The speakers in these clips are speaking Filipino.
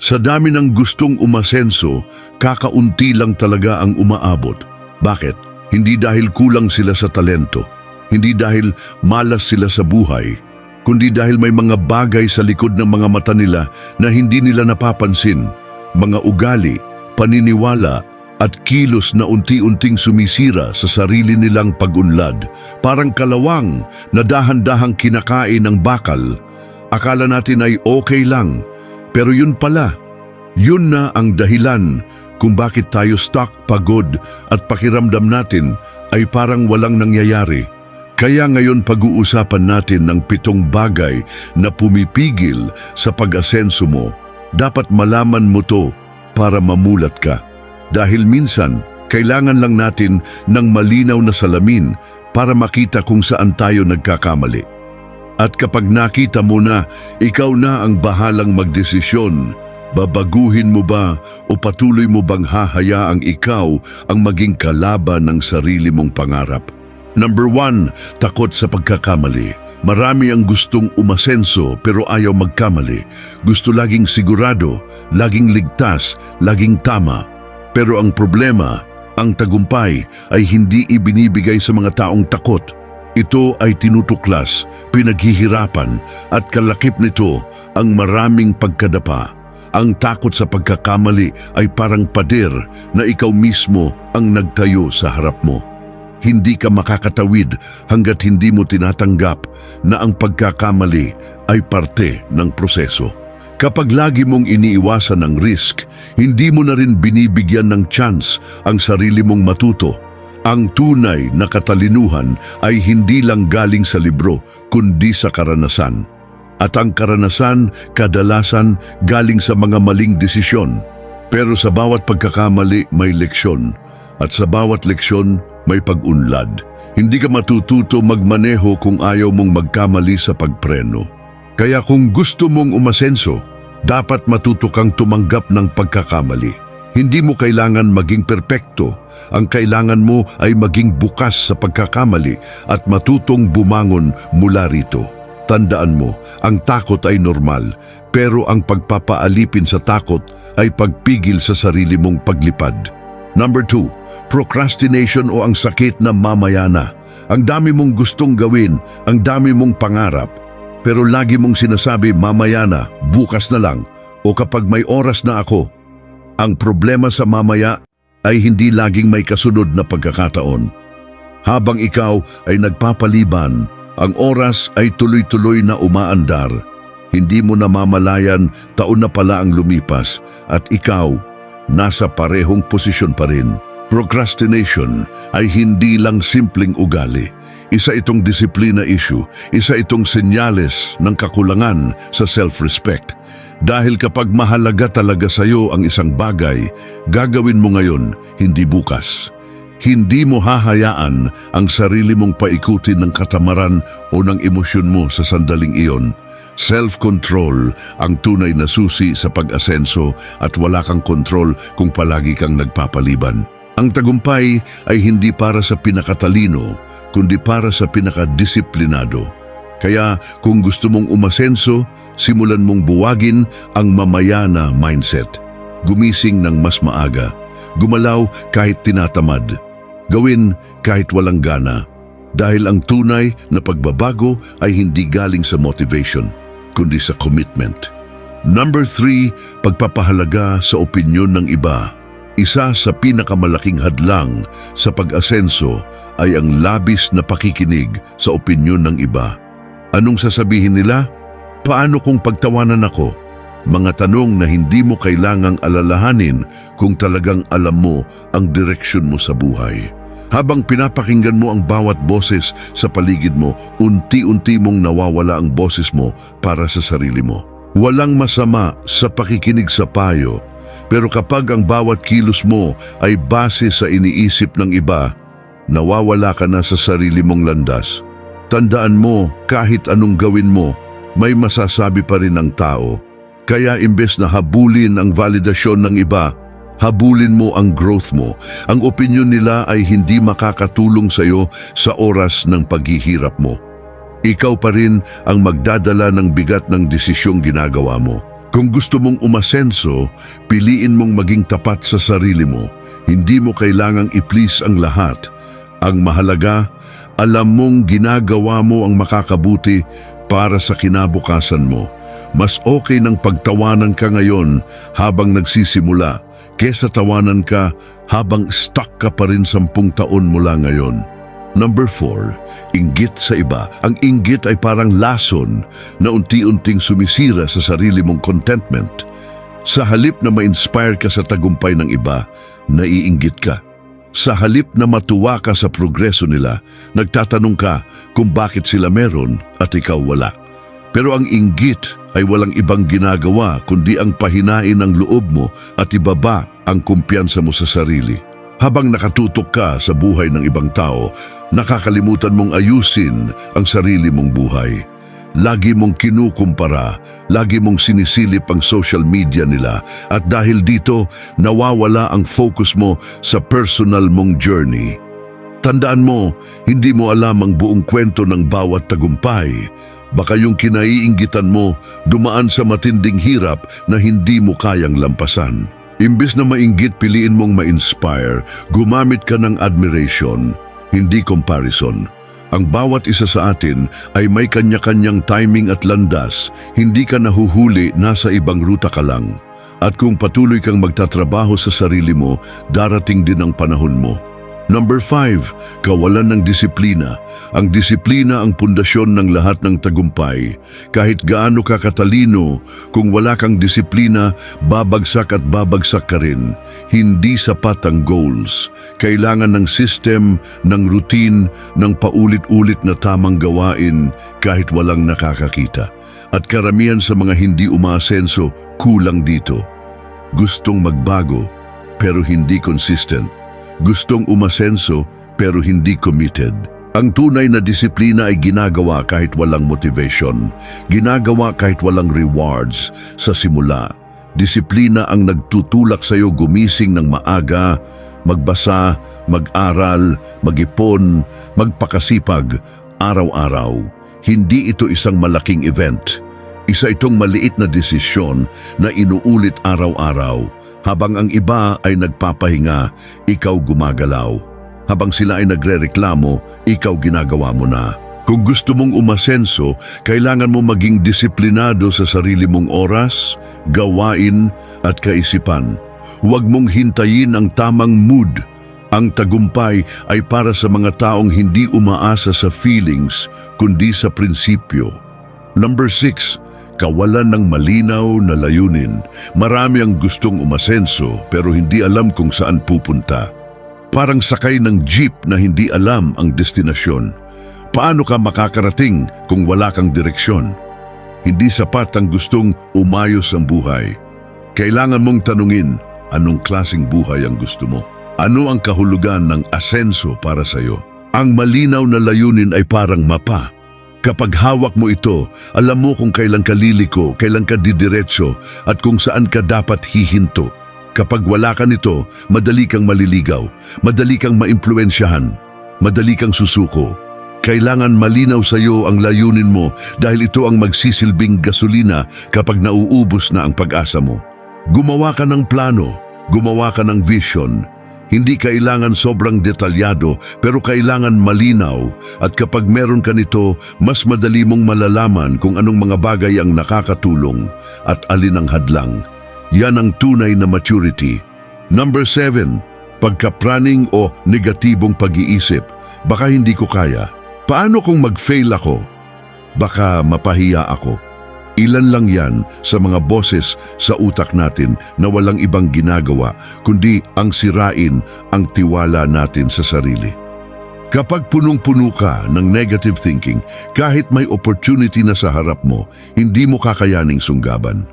Sa dami ng gustong umasenso, kakaunti lang talaga ang umaabot. Bakit? Hindi dahil kulang sila sa talento, hindi dahil malas sila sa buhay, kundi dahil may mga bagay sa likod ng mga mata nila na hindi nila napapansin, mga ugali, paniniwala, at kilos na unti-unting sumisira sa sarili nilang pagunlad, parang kalawang na dahan-dahang kinakain ng bakal. Akala natin ay okay lang, pero yun pala, yun na ang dahilan kung bakit tayo stuck, pagod at pakiramdam natin ay parang walang nangyayari. Kaya ngayon pag-uusapan natin ng pitong bagay na pumipigil sa pag-asenso mo. Dapat malaman mo to para mamulat ka. Dahil minsan, kailangan lang natin ng malinaw na salamin para makita kung saan tayo nagkakamali. At kapag nakita mo na, ikaw na ang bahalang magdesisyon. Babaguhin mo ba o patuloy mo bang hahayaang ikaw ang maging kalaban ng sarili mong pangarap? Number one, takot sa pagkakamali. Marami ang gustong umasenso pero ayaw magkamali. Gusto laging sigurado, laging ligtas, laging tama. Pero ang problema, ang tagumpay ay hindi ibinibigay sa mga taong takot. Ito ay tinutuklas, pinaghihirapan at kalakip nito ang maraming pagkadapa. Ang takot sa pagkakamali ay parang pader na ikaw mismo ang nagtayo sa harap mo. Hindi ka makakatawid hanggat hindi mo tinatanggap na ang pagkakamali ay parte ng proseso. Kapag lagi mong iniiwasan ang risk, hindi mo na rin binibigyan ng chance ang sarili mong matuto. Ang tunay na katalinuhan ay hindi lang galing sa libro, kundi sa karanasan. At ang karanasan kadalasan galing sa mga maling desisyon. Pero sa bawat pagkakamali may leksyon. At sa bawat leksyon may pag-unlad. Hindi ka matututo magmaneho kung ayaw mong magkamali sa pagpreno. Kaya kung gusto mong umasenso, dapat matuto kang tumanggap ng pagkakamali. Hindi mo kailangan maging perpekto. Ang kailangan mo ay maging bukas sa pagkakamali at matutong bumangon mula rito. Tandaan mo, ang takot ay normal, pero ang pagpapaalipin sa takot ay pagpigil sa sarili mong paglipad. Number two, procrastination o ang sakit na mamaya na. Ang dami mong gustong gawin, ang dami mong pangarap, pero lagi mong sinasabi mamaya na, bukas na lang, o kapag may oras na ako. Ang problema sa mamaya ay hindi laging may kasunod na pagkakataon. Habang ikaw ay nagpapaliban, ang oras ay tuloy-tuloy na umaandar. Hindi mo namamalayan taon na pala ang lumipas at ikaw nasa parehong posisyon pa rin. Procrastination ay hindi lang simpleng ugali. Isa itong disiplina issue, isa itong senyales ng kakulangan sa self-respect. Dahil kapag mahalaga talaga sa iyo ang isang bagay, gagawin mo ngayon, hindi bukas. Hindi mo hahayaan ang sarili mong paikutin ng katamaran o ng emosyon mo sa sandaling iyon. Self-control ang tunay na susi sa pag-asenso at wala kang kontrol kung palagi kang nagpapaliban. Ang tagumpay ay hindi para sa pinakatalino, kundi para sa pinakadisiplinado. Kaya kung gusto mong umasenso, simulan mong buwagin ang mamayana mindset. Gumising ng mas maaga. Gumalaw kahit tinatamad. Gawin kahit walang gana. Dahil ang tunay na pagbabago ay hindi galing sa motivation, kundi sa commitment. Number three, pagpapahalaga sa opinyon ng iba. Isa sa pinakamalaking hadlang sa pag-asenso ay ang labis na pakikinig sa opinyon ng iba. Anong sasabihin nila? Paano kung pagtawanan ako? Mga tanong na hindi mo kailangang alalahanin kung talagang alam mo ang direksyon mo sa buhay. Habang pinapakinggan mo ang bawat boses sa paligid mo, unti-unti mong nawawala ang boses mo para sa sarili mo. Walang masama sa pakikinig sa payo, pero kapag ang bawat kilos mo ay base sa iniisip ng iba, nawawala ka na sa sarili mong landas. Tandaan mo, kahit anong gawin mo, may masasabi pa rin ang tao. Kaya imbes na habulin ang validasyon ng iba, habulin mo ang growth mo. Ang opinyon nila ay hindi makakatulong sa iyo sa oras ng paghihirap mo. Ikaw pa rin ang magdadala ng bigat ng desisyong ginagawa mo. Kung gusto mong umasenso, piliin mong maging tapat sa sarili mo. Hindi mo kailangang i-please ang lahat. Ang mahalaga, alam mong ginagawa mo ang makakabuti para sa kinabukasan mo. Mas okay ng pagtawanan ka ngayon habang nagsisimula kesa tawanan ka habang stuck ka pa rin sampung taon mula ngayon. Number 4, inggit sa iba. Ang inggit ay parang lason na unti-unting sumisira sa sarili mong contentment. Sa halip na ma-inspire ka sa tagumpay ng iba, naiinggit ka. Sa halip na matuwa ka sa progreso nila, nagtatanong ka kung bakit sila meron at ikaw wala. Pero ang inggit ay walang ibang ginagawa kundi ang pahinain ang loob mo at ibaba ang kumpiyansa mo sa sarili. Habang nakatutok ka sa buhay ng ibang tao, nakakalimutan mong ayusin ang sarili mong buhay. Lagi mong kinukumpara, lagi mong sinisilip ang social media nila at dahil dito nawawala ang focus mo sa personal mong journey. Tandaan mo, hindi mo alam ang buong kwento ng bawat tagumpay. Baka yung kinaiinggitan mo dumaan sa matinding hirap na hindi mo kayang lampasan. Imbes na mainggit piliin mong ma-inspire, gumamit ka ng admiration, hindi comparison. Ang bawat isa sa atin ay may kanya-kanyang timing at landas, hindi ka nahuhuli, nasa ibang ruta ka lang. At kung patuloy kang magtatrabaho sa sarili mo, darating din ang panahon mo. Number 5, kawalan ng disiplina. Ang disiplina ang pundasyon ng lahat ng tagumpay. Kahit gaano ka katalino, kung wala kang disiplina, babagsak at babagsak ka rin. Hindi sapat ang goals. Kailangan ng system, ng routine, ng paulit-ulit na tamang gawain kahit walang nakakakita. At karamihan sa mga hindi umaasenso, kulang dito. Gustong magbago, pero hindi consistent. Gustong umasenso pero hindi committed. Ang tunay na disiplina ay ginagawa kahit walang motivation. Ginagawa kahit walang rewards sa simula. Disiplina ang nagtutulak sa iyo gumising ng maaga, magbasa, mag-aral, mag-ipon, magpakasipag, araw-araw. Hindi ito isang malaking event. Isa itong maliit na desisyon na inuulit araw-araw habang ang iba ay nagpapahinga, ikaw gumagalaw. Habang sila ay nagrereklamo, ikaw ginagawa mo na. Kung gusto mong umasenso, kailangan mo maging disiplinado sa sarili mong oras, gawain at kaisipan. Huwag mong hintayin ang tamang mood. Ang tagumpay ay para sa mga taong hindi umaasa sa feelings, kundi sa prinsipyo. Number 6, kawalan ng malinaw na layunin. Marami ang gustong umasenso pero hindi alam kung saan pupunta. Parang sakay ng jeep na hindi alam ang destinasyon. Paano ka makakarating kung wala kang direksyon? Hindi sapat ang gustong umayos ang buhay. Kailangan mong tanungin anong klasing buhay ang gusto mo. Ano ang kahulugan ng asenso para sa iyo? Ang malinaw na layunin ay parang mapa. Kapag hawak mo ito, alam mo kung kailan ka liliko, kailan ka didiretso at kung saan ka dapat hihinto. Kapag wala ka nito, madali kang maliligaw, madali kang maimpluensyahan, madali kang susuko. Kailangan malinaw sa iyo ang layunin mo dahil ito ang magsisilbing gasolina kapag nauubos na ang pag-asa mo. Gumawa ka ng plano, gumawa ka ng vision, hindi kailangan sobrang detalyado pero kailangan malinaw at kapag meron ka nito, mas madali mong malalaman kung anong mga bagay ang nakakatulong at alin ang hadlang. Yan ang tunay na maturity. Number 7, pagkapraning o negatibong pag-iisip. Baka hindi ko kaya. Paano kung mag-fail ako? Baka mapahiya ako. Ilan lang yan sa mga boses sa utak natin na walang ibang ginagawa kundi ang sirain ang tiwala natin sa sarili. Kapag punong-puno ka ng negative thinking, kahit may opportunity na sa harap mo, hindi mo kakayaning sunggaban.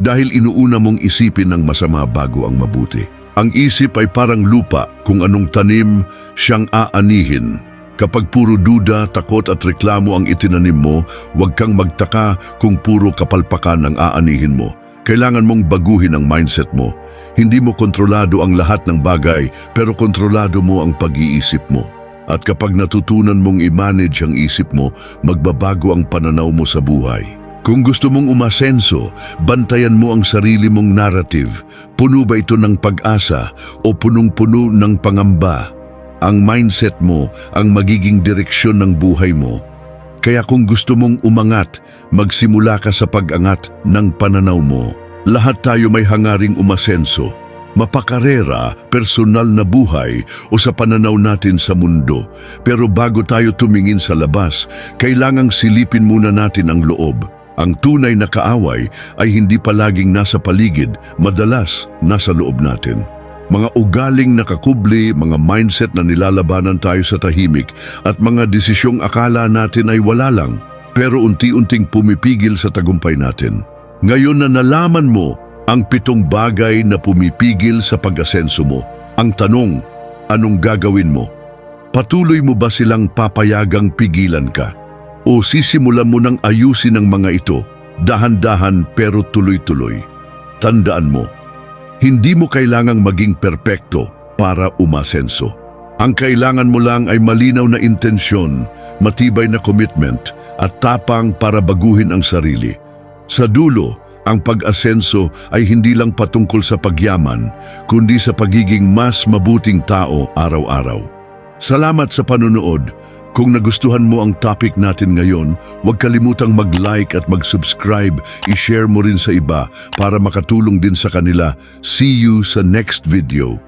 Dahil inuuna mong isipin ng masama bago ang mabuti. Ang isip ay parang lupa kung anong tanim siyang aanihin Kapag puro duda, takot at reklamo ang itinanim mo, huwag kang magtaka kung puro kapalpakan ang aanihin mo. Kailangan mong baguhin ang mindset mo. Hindi mo kontrolado ang lahat ng bagay, pero kontrolado mo ang pag-iisip mo. At kapag natutunan mong i-manage ang isip mo, magbabago ang pananaw mo sa buhay. Kung gusto mong umasenso, bantayan mo ang sarili mong narrative. Puno ba ito ng pag-asa o punong-puno ng pangamba? Ang mindset mo ang magiging direksyon ng buhay mo. Kaya kung gusto mong umangat, magsimula ka sa pag-angat ng pananaw mo. Lahat tayo may hangaring umasenso. Mapakarera, personal na buhay o sa pananaw natin sa mundo. Pero bago tayo tumingin sa labas, kailangang silipin muna natin ang loob. Ang tunay na kaaway ay hindi palaging nasa paligid, madalas nasa loob natin. Mga ugaling nakakubli, mga mindset na nilalabanan tayo sa tahimik at mga desisyong akala natin ay wala lang pero unti-unting pumipigil sa tagumpay natin. Ngayon na nalaman mo ang pitong bagay na pumipigil sa pag-asenso mo, ang tanong, anong gagawin mo? Patuloy mo ba silang papayagang pigilan ka? O sisimulan mo nang ayusin ang mga ito, dahan-dahan pero tuloy-tuloy? Tandaan mo, hindi mo kailangang maging perpekto para umasenso. Ang kailangan mo lang ay malinaw na intensyon, matibay na commitment at tapang para baguhin ang sarili. Sa dulo, ang pag-asenso ay hindi lang patungkol sa pagyaman, kundi sa pagiging mas mabuting tao araw-araw. Salamat sa panunood. Kung nagustuhan mo ang topic natin ngayon, huwag kalimutang mag-like at mag-subscribe. I-share mo rin sa iba para makatulong din sa kanila. See you sa next video.